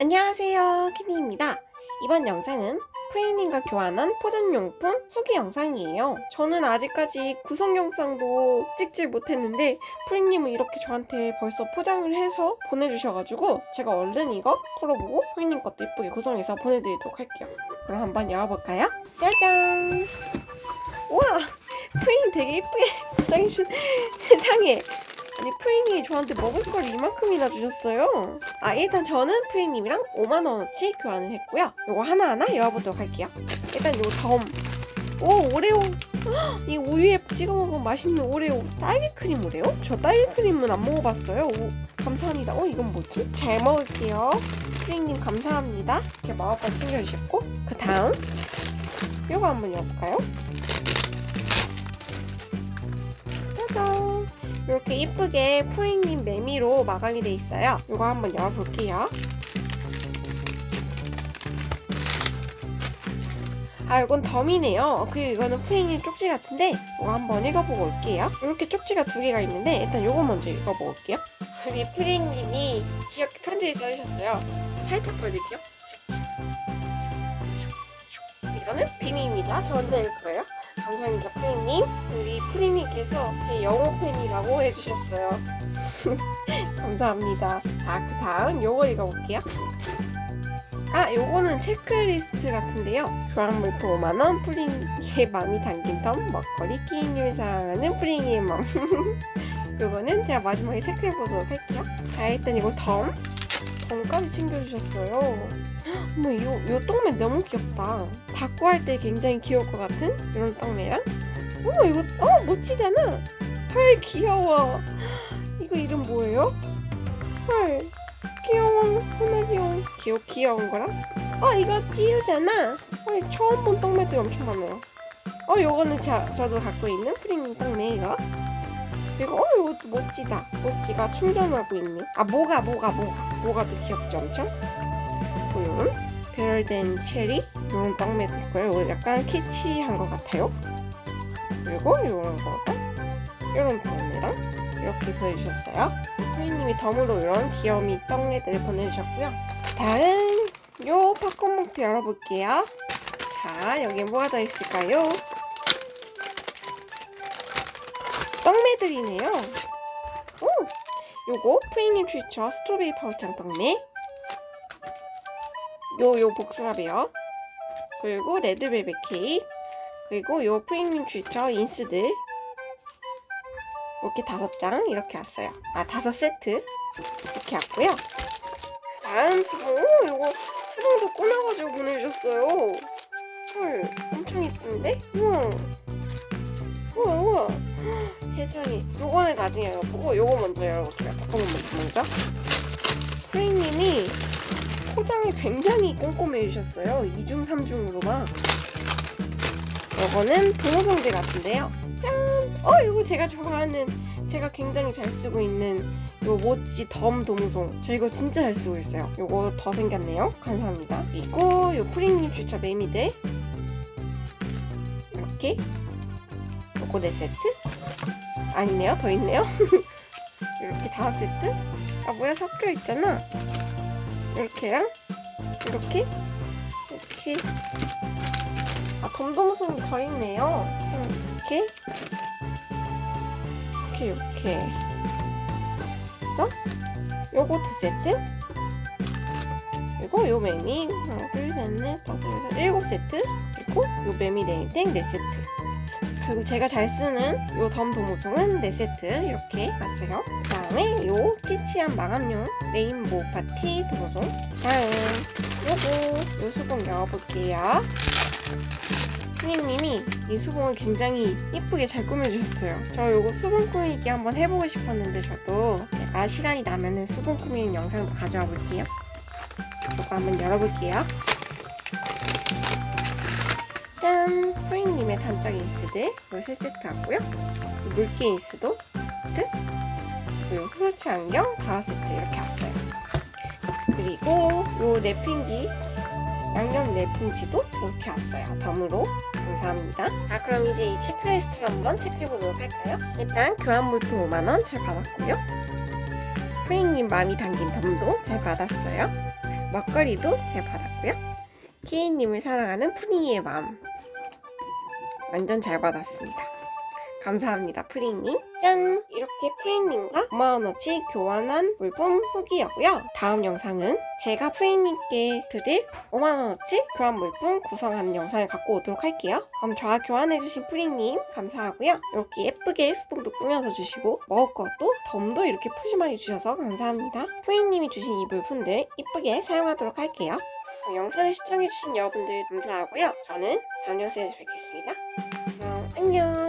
안녕하세요 키니입니다. 이번 영상은 프레임님과 교환한 포장용품 후기 영상이에요. 저는 아직까지 구성 영상도 찍지 못했는데 프레임님은 이렇게 저한테 벌써 포장을 해서 보내주셔가지고 제가 얼른 이거 털어보고 프레임님 것도 예쁘게 구성해서 보내드리도록 할게요. 그럼 한번 열어볼까요? 짜잔! 우와! 프레임 되게 예쁘게 포장해주신 세상에 프레임님이 저한테 먹을 걸 이만큼이나 주셨어요. 아 일단 저는 프레임님이랑 5만 원어치 교환을 했고요. 요거 하나하나 열어보도록 할게요. 일단 요 덤. 오 오레오. 헉, 이 우유에 찍어 먹으면 맛있는 오레오 딸기 크림 오레오? 저 딸기 크림은 안 먹어봤어요. 오, 감사합니다. 어 이건 뭐지? 잘 먹을게요. 프레임님 감사합니다. 이렇게 마법까지 챙겨주셨고 그 다음 요거 한번 열어볼까요? 이렇게 이쁘게 푸잉님 매미로 마감이 돼 있어요. 이거 한번 열어볼게요. 아, 이건 덤이네요. 그리고 이거는 푸잉님 쪽지 같은데 이거 한번 읽어보고 올게요. 이렇게 쪽지가 두 개가 있는데 일단 이거 먼저 읽어보고 올게요. 우리 푸잉님이 귀엽게 편지를 써주셨어요. 살짝 보여드릴게요. 이거는 비밀입니다. 저 먼저 읽을 거예요. 감사합니다, 프리님. 우리 프리님께서 제 영어 팬이라고 해주셨어요. 감사합니다. 자, 그 다음 요거 읽어볼게요. 아, 요거는 체크리스트 같은데요. 교환물품 5만원, 프링의 맘이 담긴 덤, 먹거리, 끼인을 사랑하는 프링의 맘. 요거는 제가 마지막에 체크해보도록 할게요. 자, 일단 이거 덤. 덤까지 챙겨주셨어요. 어머 이요 떡매 너무 귀엽다. 닭구 할때 굉장히 귀여울 것 같은 이런 떡매랑. 어머 이거 어 멋지잖아. 헐 귀여워. 이거 이름 뭐예요? 헐 귀여워. 하나 귀여워. 귀여 귀여운 거랑. 어 이거 찌우잖아. 헐 처음 본 떡매들이 엄청 많아요. 어 요거는 자, 저도 갖고 있는 프리밍 떡매 이거. 그리고 어 이것도 멋지다. 멋지가 충전하고 있네. 아 뭐가 뭐가 뭐가 뭐가 더 귀엽죠 엄청. 이런 배럴된 체리 이런 떡매도 있고요. 약간 키치한 것 같아요. 그리고 이런 거가 이런 떡매랑 이렇게 보여주셨어요. 후이님이 덤으로 이런 귀여움이 떡매들을 보내주셨고요. 다음 요 팝콘봉투 열어볼게요. 자 여기 뭐가 더 있을까요? 떡매들이네요. 오, 요거 프리님 추천 스트로베리 파우창 떡매 요, 요 복숭아베어. 그리고 레드벨벳 케이크. 그리고 요 프리님 추천 인스들. 이렇게 다섯 장 이렇게 왔어요. 아, 다섯 세트. 이렇게 왔고요. 다음 수봉. 오, 요거 수봉도 꾸며가지고 보내주셨어요. 헐, 엄청 이쁜데? 우와. 우와, 우와. 세상에. 요거는 나중에 열어보고, 요거 먼저 열어볼게요. 잠깐만 먼저. 포장이 굉장히 꼼꼼해 주셨어요. 2중, 3중으로만. 이거는 도모성제 같은데요. 짠! 어, 이거 제가 좋아하는, 제가 굉장히 잘 쓰고 있는 요 모찌 덤 도무송. 저 이거 진짜 잘 쓰고 있어요. 요거 더 생겼네요. 감사합니다. 그리고 요 프리님 추천 매미들. 이렇게. 요거 네 세트. 아니네요. 더 있네요. 이렇게 다섯 세트. 아, 뭐야, 섞여 있잖아. 이렇게랑 이렇게? 이렇게? 아 덤덤송이 더 있네요. 음, 이렇게? 이렇게 이렇게. 그래서 요거 두 세트? 그리고 요 매미 하나 둘셋넷 다섯 여섯 일곱 세트? 그리고 요 매미 네임땡 네 세트 그리고 제가 잘 쓰는 요 덤도무송은 4세트 이렇게 왔어요. 그 다음에 요 키치한 마감용 레인보우 파티 도무송 다음 요거 요 수봉 열어볼게요. 선생님이 이 수봉을 굉장히 예쁘게 잘 꾸며주셨어요. 저 요거 수봉 꾸미기 한번 해보고 싶었는데 저도 제가 시간이 나면은 수봉 꾸미는 영상도 가져와 볼게요. 요거 한번 열어볼게요. 짠! 프링님의 단짝 인스들 이거 세 세트 하고요. 물개 인스도 두 세트 그리고 후르츠 안경 다섯 세트 이렇게 왔어요. 그리고 요 랩핑지 양념 랩핑지도 이렇게 왔어요. 덤으로 감사합니다. 자 그럼 이제 이 체크리스트 한번 체크해보도록 할까요? 일단 교환 물품 5만원 잘 받았고요. 프링님 마음이 담긴 덤도 잘 받았어요. 막걸리도 제가 받았고요. 케이님을 사랑하는 프링이의 마음. 완전 잘 받았습니다. 감사합니다, 프링님. 짠! 이렇게 프링님과 5만원어치 교환한 물품 후기였고요. 다음 영상은 제가 프링님께 드릴 5만원어치 교환 물품 구성하는 영상을 갖고 오도록 할게요. 그럼 저와 교환해주신 프링님 감사하고요. 이렇게 예쁘게 스푼도 꾸며서 주시고 먹을 것도 덤도 이렇게 푸짐하게 주셔서 감사합니다. 프링님이 주신 이 물품들 이쁘게 사용하도록 할게요. 영상을 시청해주신 여러분들 감사하고요. 저는 다음 영상에서 뵙겠습니다. 그럼 안녕.